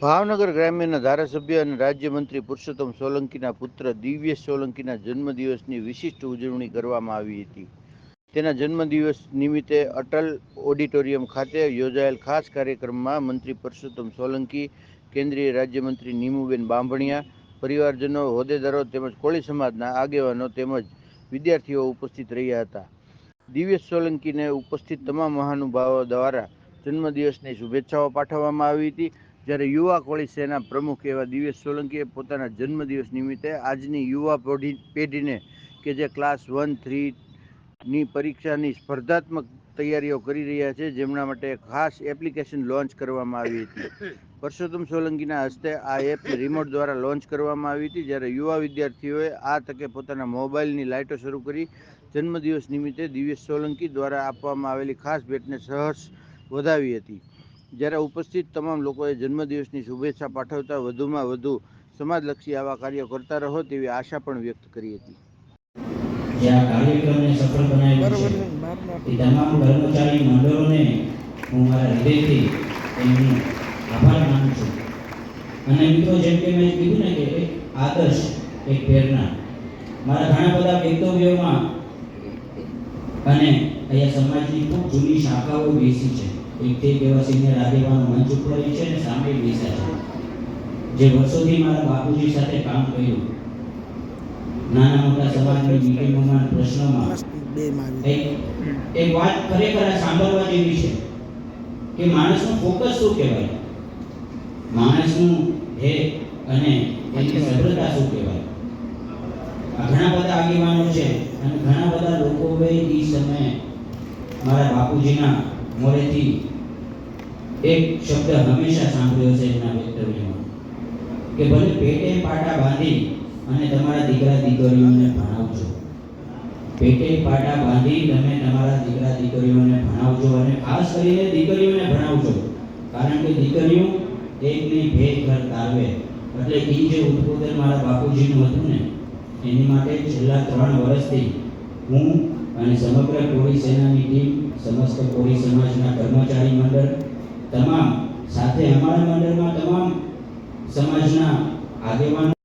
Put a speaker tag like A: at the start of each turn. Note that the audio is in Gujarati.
A: ભાવનગર ગ્રામ્યના ધારાસભ્ય અને રાજ્યમંત્રી પુરુષોત્તમ સોલંકીના પુત્ર દિવ્યેશ સોલંકીના જન્મદિવસની વિશિષ્ટ ઉજવણી કરવામાં આવી હતી. તેના જન્મદિવસ નિમિત્તે અટલ ઓડિટોરિયમ ખાતે યોજાયેલ ખાસ કાર્યક્રમમાં મંત્રી પુરુષોત્તમ સોલંકી, કેન્દ્રીય રાજ્યમંત્રી નીમુબેન બાંભણિયા, પરિવારજનો, હોદ્દેદારો તેમજ કોળી સમાજના આગેવાનો તેમજ વિદ્યાર્થીઓ ઉપસ્થિત રહ્યા હતા. દિવ્યેશ સોલંકીને ઉપસ્થિત તમામ મહાનુભાવો દ્વારા જન્મદિવસની શુભેચ્છાઓ પાઠવવામાં આવી હતી. જ્યારે યુવા કોળી સેના પ્રમુખ એવા દિવેશ સોલંકીએ પોતાના જન્મદિવસ નિમિત્તે આજની યુવા પેઢી પેઢીને કે જે ક્લાસ વન થ્રીની પરીક્ષાની સ્પર્ધાત્મક તૈયારીઓ કરી રહ્યા છે જેમના માટે ખાસ એપ્લિકેશન લોન્ચ કરવામાં આવી હતી. પરસોત્તમ સોલંકીના હસ્તે આ એપ રિમોટ દ્વારા લોન્ચ કરવામાં આવી હતી જ્યારે યુવા વિદ્યાર્થીઓએ આ તકે પોતાના મોબાઈલની લાઇટો શરૂ કરી જન્મદિવસ નિમિત્તે દિવ્ય સોલંકી દ્વારા આપવામાં આવેલી ખાસ ભેટને સહર્ષ વધાવી હતી. જ્યારે ઉપસ્થિત તમામ લોકોએ જન્મદિવસની શુભેચ્છા પાઠવતા વધુમાં વધુ સમાજલક્ષી આવા કાર્યો કરતા રહો તેવી આશા પણ વ્યક્ત કરી હતી.
B: આ કાર્યક્રમને સફળ બનાવ્યો છે તમામ કર્મચારી મંડળોને હું મારા હૃદયથી એમનો આભાર માનું છું. અને મિત્રો જેમ કે મેં કીધું ને કે એક આદર્શ એક પ્રેરણા. મારા ઘણા બધા વક્તવ્યોમાં અને અહીંયા સમાજની ખૂબ જૂની શાખાઓ બેસી છે. એક બે સિનિયર આગેવાનો મંચ ઉપર છે અને સામે બેસ્યા છે. જે વર્ષોથી મારા બાપુજી સાથે કામ કર્યું. નાના મોટા સમાજની મીટિંગોમાં પ્રશ્નોમાં એક વાત ખરેખર સાંભળવા જેવી છે કે માણસનું ફોકસ શું કહેવાય? માણસનું ધ્યેય અને એની સફળતા શું કહેવાય? ઘણા બધા આગેવાનો છે અને ઘણા બધા લોકોએ એ સમયે મારા બાપુજીના મોરેથી એક શબ્દ હંમેશા સાંભળ્યો છે એના વક્તવ્યમાં કે ભલે પેટે પાટા બાંધી અને તમારા દીકરા દીકરીઓને ભણાવજો. પેટે પાટા બાંધી તમે તમારા દીકરા દીકરીઓને ભણાવજો અને ખાસ કરીને દીકરીઓને ભણાવજો. કારણ કે દીકરીઓ એકની ભેદ ઘર તારવે એટલે એ જે ઉદ્બોધન મારા બાપુજીનું હતું ને, એની માટે છેલ્લા ત્રણ વર્ષથી હું અને સમગ્ર કોળી સેનાની ટીમ સમસ્ત કોળી સમાજના કર્મચારી મંડળ તમામ સાથે અમારા મંડળમાં તમામ સમાજના આગેવાનો